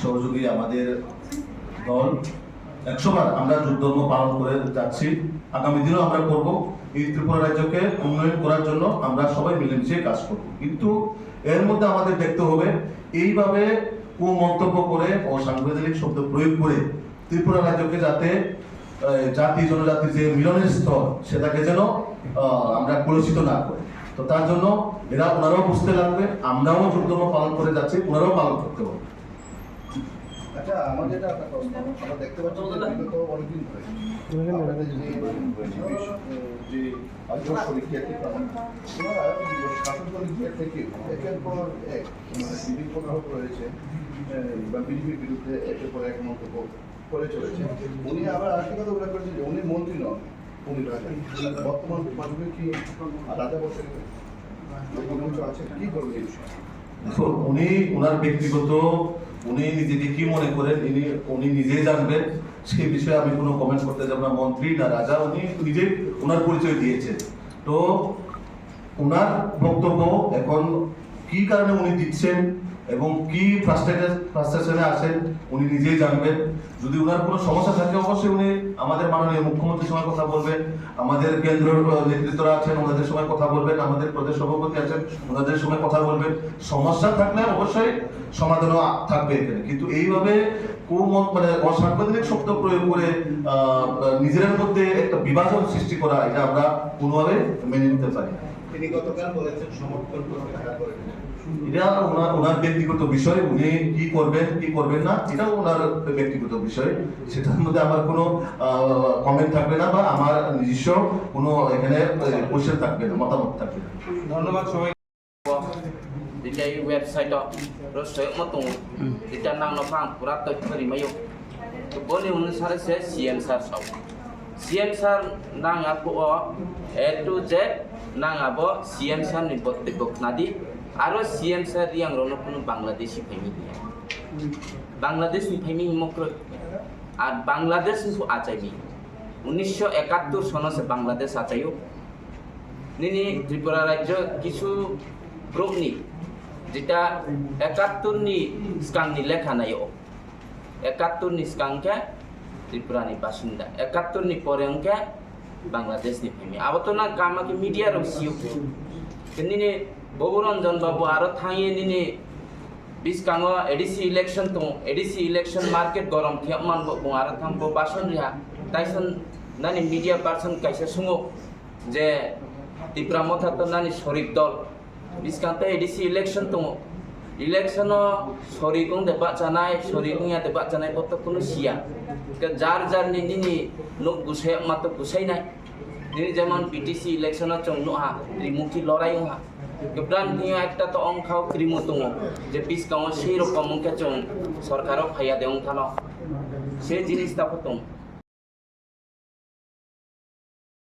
সহযোগী আমাদের দল। একশোবার আমরা যুদ্ধর্ম পালন করে যাচ্ছি। আগামী দিনেও আমরা করব। এই ত্রিপুরা রাজ্যকে উন্নয়ন করার জন্য আমরা সবাই মিলেমিশে কাজ করব। কিন্তু এর মধ্যে আমাদের দেখতে হবে, এইভাবে কুমন্তব্য করে ও সাংবিধানিক শব্দ প্রয়োগ করে ত্রিপুরা রাজ্যকে যাতে জাতি, জনজাতির যে মিলনের স্তর, সেটাকে যেন আমরা কলুষিত না করে। তো তার জন্য এরা ওনারাও বুঝতে লাগবে আমরাও যুদ্ধর্ম পালন করে যাচ্ছি ওনারাও পালন করতে হবে আচ্ছা আমার যেটা একটা প্রশ্ন আমরা দেখতে পাচ্ছি যে বিগত অনেকদিন ধরে যে যে আগ্রহ শাসন পরীক্ষা থেকে একের পর এক মানে রয়েছে বা বিজেপির বিরুদ্ধে একের পর এক মন্তব্য করে চলেছে। উনি আবার আরেকটা কথা উল্লেখ করেছেন যে উনি মন্ত্রী নন। দেখুন, উনি ওনার ব্যক্তিগত উনি নিজেকে কি মনে করেন ইনি উনি নিজেই জানবেন সেই বিষয়ে আমি কোনো কমেন্ট করতে যাব না। মন্ত্রী না রাজা উনি নিজেই ওনার পরিচয় দিয়েছেন। তো ওনার বক্তব্য এখন কি কারণে উনি দিচ্ছেন? এবং কি ফ্রাস্ট্রেশনে আছেন, উনি নিজেই জানবেন। যদি ওনার কোনো সমস্যা থাকে, অবশ্যই উনি আমাদের মাননীয় মুখ্যমন্ত্রীর সঙ্গে কথা বলবেন। আমাদের কেন্দ্র নেতৃত্বরা আছেন, ওনাদের সঙ্গে কথা বলবেন। আমাদের প্রদেশ সভাপতি আছেন, ওনাদের সঙ্গে কথা বলবেন। সমস্যা থাকলে অবশ্যই সমাধানও থাকবে এখানে। কিন্তু এইভাবে কুমত মানে অসাংবিধানিক শব্দ প্রয়োগ করে নিজেদের মধ্যে একটা বিভাজন সৃষ্টি করা, এটা আমরা কোনোভাবে মেনে নিতে পারি না। তিনি গতকাল বলেছেন সমর্থন করতে টাকা করে এটা ওনার ওনার ব্যক্তিগত বিষয় উনি কি করবেন কি করবেন না এটাও ওনার ব্যক্তিগত বিষয়। সেটার মধ্যে আমার কোনো কমেন্ট থাকবে না বা আমার নিজস্ব কোনো এখানে কোশ্চেন থাকবে না মতামত থাকবে না। ধন্যবাদ সবাই Di cái website đó rồi sẽ mất tung Di chân năng nó phang Pura tới khởi mấy yêu Bố ni unni sare se CM sar sau CM sar ni bot bok nadi Aro CM sar yang rono kuno Bangladeshi phaimi dia Bangladesh ফাইমি হিমক্র আর বাংলাদেশ কিন্তু আচাইবি। উনিশশো একাত্তর সনসে বাংলাদেশ আচাইও। নিনি ত্রিপুরা রাজ্য কিছু গ্রুপনি যেটা একাত্তরনি স্কাংনি লেখা নাই ও। একাত্তরনি স্কাংকে ত্রিপুরানি বাসিন্দা। একাত্তরনি পরে অঙ্কে বাংলাদেশনি ফেমি আবতো না কামাকে মিডিয়ার সিও নিনি ববুরঞ্জন বাবু আরও থাইয়ে নিনি বিসকাঙ্গ এডিসি ইলেকশন তো এডিসি ইলেকশন মার্কেট গরম থিয়ামান বো আরও থামবো বাসন রিহা তাইসন নানি মিডিয়া পার্সন কাইসে সুঙো যে ত্রিপুরা মথা তো নানি শরিক দল। বিশ বিসকান্তে এডিসি ইলেকশন তো ইলেকশন শরিকং দেবা জানাই শরিকং ইয়া দেবা জানাই কত কোনো সিয়া যার যার নি নি লোক গুছাই মাত্র গুছাই নাই যেমন পিটিসি ইলেকশন চং নোহা ত্রিমুখী লড়াই হা নিয়ে একটা তো অংখাও ক্রিমো দङ যে পিস কাও সেই রকম চং সরকারও ফাইয়া দেং থানো সে জিনিসটা হতং